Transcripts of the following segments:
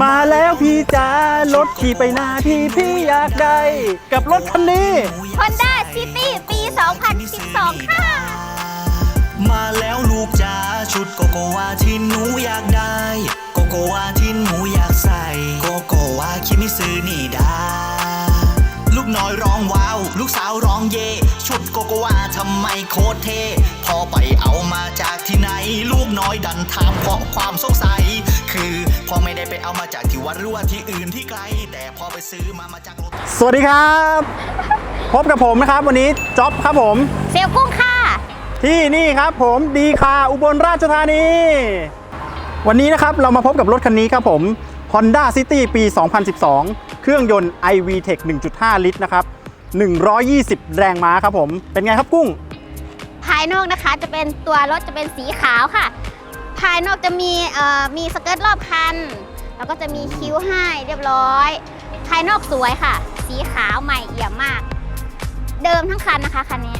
มาแล้วพี่จ๋ารถขี่ไปหน้าที่พี่อยากได้ กับรถคันนี้ Honda City ปี 2012 ค่ะ มาแล้วลูกจ๋าชุดโกโกวาที่หนูอยากได้ โกโกวาที่หนูอยากใส่ โกโกวาคิมิซึนี่ดาลูกน้อยร้องว้าว ลูกสาวร้องเย่ชุดโกโกวาทำไมโคตรเท่พอไปเอามาจากที่ไหน ลูกน้อยดันถามเพราะความสงสัย คือพอไม่ได้ไปเอามาจากที่วัดหรือว่าที่อื่นที่ไกล แต่พอไปซื้อมามาจากรถสวัสดีครับ พบกับผมนะครับวันนี้จ๊อบครับผม เซลลกุ้งค่ะ ที่นี่ครับผมดีคาอุบลราชธานี วันนี้นะครับเรามาพบกับรถคันนี้ครับผม Honda City ปี 2012 เครื่องยนต์ iVTEC 1.5 ลิตรนะครับ 120 แรงม้าครับผม เป็นไงครับกุ้ง ภายนอกนะคะจะเป็นตัวรถจะเป็นสีขาวค่ะ ภายนอกจะมีมีสเกิร์ตรอบคัน แล้วก็จะมีคิ้วให้เรียบร้อย ภายนอกสวยค่ะ สีขาวใหม่เอี่ยมมาก เดิมทั้งคันนะคะคันนี้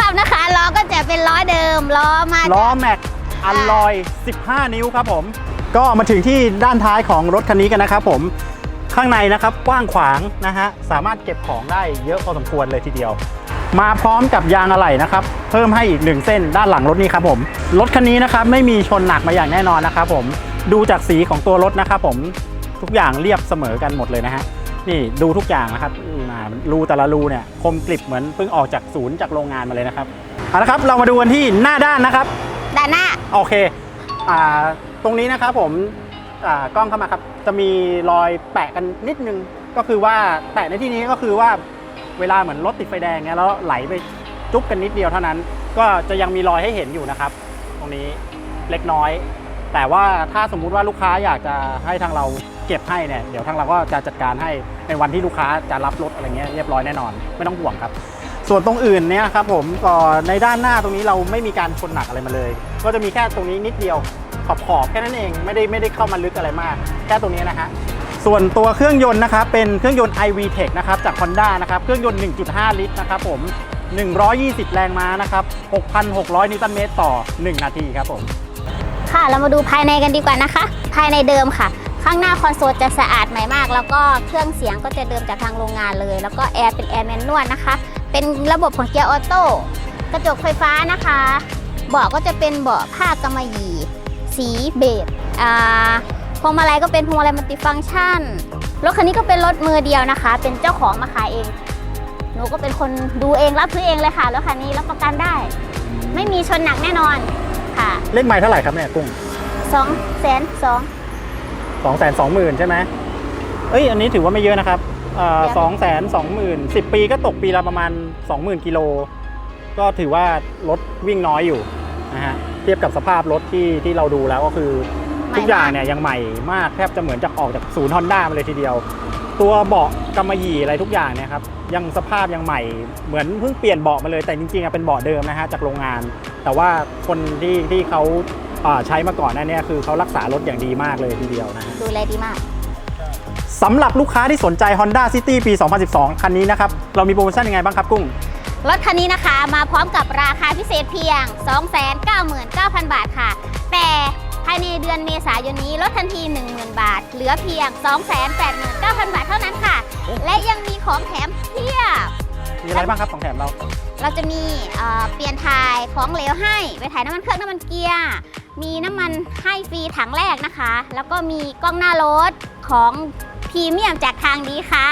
รอบๆนะคะล้อก็จะเป็นล้อเดิมล้อมาล้อแม็กอัลลอย 15 นิ้วครับผม ก็มาถึงที่ด้านท้ายของรถคันนี้กันนะครับผมข้างในนะครับกว้างขวางนะฮะสามารถเก็บของได้เยอะพอสมควรเลยทีเดียว มาพร้อมกับยางอะไหล่นะครับ เพิ่มให้อีกหนึ่งเส้นด้านหลังรถนี้ครับผม รถคันนี้นะครับไม่มีชนหนักมาอย่างแน่นอนนะครับผม ดูจากสีของตัวรถนะครับผม ทุกอย่างเรียบเสมอกันหมดเลยนะฮะ นี่ดูทุกอย่างนะครับอ่ารูแต่ละรูเนี่ยคมกริบเหมือนเพิ่งออกจากศูนย์จากโรงงานมาเลยนะครับเอาละครับเรามาดูกันที่หน้าด้านนะครับ ด้านหน้า โอเคอ่าตรงนี้นะครับผมอ่ากล้องเข้ามาครับ จะมีรอยแปะกันนิดนึง ก็คือว่าแปะในที่นี้ก็คือว่า เวลาเหมือนรถติดไฟแดงเงี้ยแล้วไหลไปจุ๊บกันนิดเดียวเท่านั้น ก็จะยังมีรอยให้เห็นอยู่นะครับ ตรงนี้เล็กน้อย แต่ว่าถ้าสมมุติว่าลูกค้าอยากจะให้ทางเราเก็บให้เนี่ยเดี๋ยวทางเราก็จะจัดการให้ในวันที่ลูกค้าจะรับรถอะไรเงี้ยเรียบร้อยแน่นอน ไม่ต้องห่วงครับ ส่วนตรงอื่นเนี่ยครับผมก็ในด้านหน้าตรงนี้เราไม่มีการชนหนักอะไรมาเลย ก็จะมีแค่ตรงนี้นิดเดียวขอบขอบๆแค่นั้นเองไม่ได้ไม่ได้เข้ามาลึกอะไรมาก แค่ตรงนี้นะฮะ ส่วนตัวเครื่องยนต์นะครับเป็นเครื่องยนต์ iVTEC นะครับจาก Honda นะครับเครื่องยนต์ 1.5 ลิตรนะครับผม 120 แรงม้านะครับ 6,600 นิวตันเมตรต่อ 1 นาทีครับผม ค่ะเรามาดูภายในกันดีกว่านะคะ ภายในเดิมค่ะ ข้างหน้าคอนโซลจะสะอาดใหม่มาก แล้วก็เครื่องเสียงก็จะเดิมจากทางโรงงานเลย แล้วก็แอร์เป็นแอร์แมนนวลนะคะ เป็นระบบของเกียร์ออโต้กระจกไฟฟ้านะคะ เบาะก็จะเป็นเบาะผ้ากำมะหยี่ สีเบจอ่า พวงมาลัยก็เป็นพวงมาลัยมัลติฟังก์ชัน รถคันนี้ก็เป็นรถมือเดียวนะคะ เป็นเจ้าของมาขายเอง หนูก็เป็นคนดูเองรับซื้อเองเลยค่ะ รถคันนี้รับประกันได้ ไม่มีชนหนักแน่นอนค่ะเลขไม้เท่าไหร่ครับเนี่ยกุ้งสองแสนสอง2 2 0 0 0 0ใช่ไหมเอ้ย อันนี้ถือว่าไม่เยอะนะครับเดี๋ยวสองแสนสองหมื่นสิบปีก็ตกปีละประมาณ20,000กิโล ก็ถือว่ารถวิ่งน้อยอยู่นะฮะ เทียบกับสภาพรถที่ที่เราดูแล้วก็คือ ทุกอย่างเนี่ยยังใหม่มากแทบจะเหมือนจากออกจากศูนย์ฮอนด้ามาเลยทีเดียว ตัวเบาะกำมะหยี่อะไรทุกอย่างเนี่ยครับยังสภาพยังใหม่เหมือนเพิ่งเปลี่ยนเบาะมาเลยแต่จริงๆอะเป็นเบาะเดิมนะฮะจากโรงงาน แต่ว่าคนที่ที่เขาอ่าใช้มาก่อนหนั่นเนี่ยคือเขารักษารถอย่างดีมากเลยทีเดียวนะฮะดูแลดีมากสำหรับลูกค้าที่สนใจ Honda City ปี 2012 คันนี้นะครับ เรามีโปรโมชั่นยังไงบ้างครับกุ้ง รถคันนี้นะคะมาพร้อมกับราคาพิเศษเพียง 299,000 อนเมษายนนี้ลดทันที 10,000 บาท เหลือเพียง 289,000 บาทเท่านั้นค่ะ และยังมีของแถมเพียบ มีอะไรบ้างครับของแถมเรา เราจะมีเอ่อเปลี่ยนถ่ายของเหลวให้ ไปถ่ายน้ำมันเครื่องน้ำมันเกียร์ มีน้ำมันให้ฟรีถังแรกนะคะ แล้วก็มีกล้องหน้ารถของพรีเมียมจากทางดีค่ะ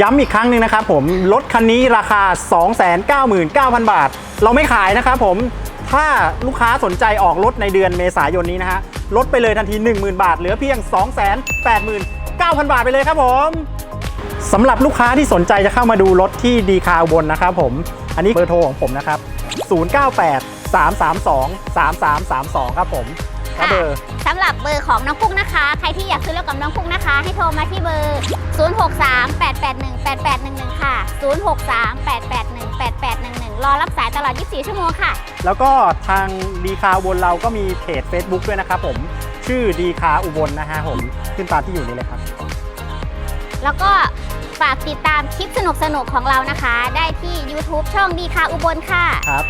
ย้ำอีกครั้งหนึ่งนะครับผม รถคันนี้ราคา 299,000 บาท เราไม่ขายนะครับผม ถ้าลูกค้าสนใจออกรถในเดือนเมษายนนี้นะฮะลดไปเลยทันที 10,000 บาท เหลือเพียง 289,000 บาทไปเลยครับผมสำหรับลูกค้าที่สนใจจะเข้ามาดูรถที่ดีคาบนนะครับผม อันนี้เบอร์โทรของผมนะครับ 098 332 3332 ครับผม และเบอร์สำหรับเบอร์ของน้องกุ้งนะคะ ใครที่อยากซื้อรถกับน้องกุ้งนะคะ ให้โทรมาที่เบอร์ 0638818811 ค่ะ 0638818811 รอรับสายตลอด 24 ชั่วโมงค่ะ แล้วก็ทางดีคาอุบลเราก็มีเพจ Facebook ด้วยนะครับผม ชื่อดีคาอุบลนะฮะผมขึ้นตามที่อยู่นี้เลยครับ แล้วก็ฝากติดตามคลิปสนุกๆของเรานะคะ ได้ที่ YouTube ช่องดีค่ะอุบลค่ะ ครับ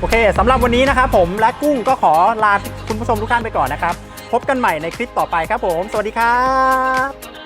โอเคสำหรับวันนี้นะครับผมและกุ้งก็ขอลาคุณผู้ชมทุกท่านไปก่อนนะครับ พบกันใหม่ในคลิปต่อไปครับผม สวัสดีครับ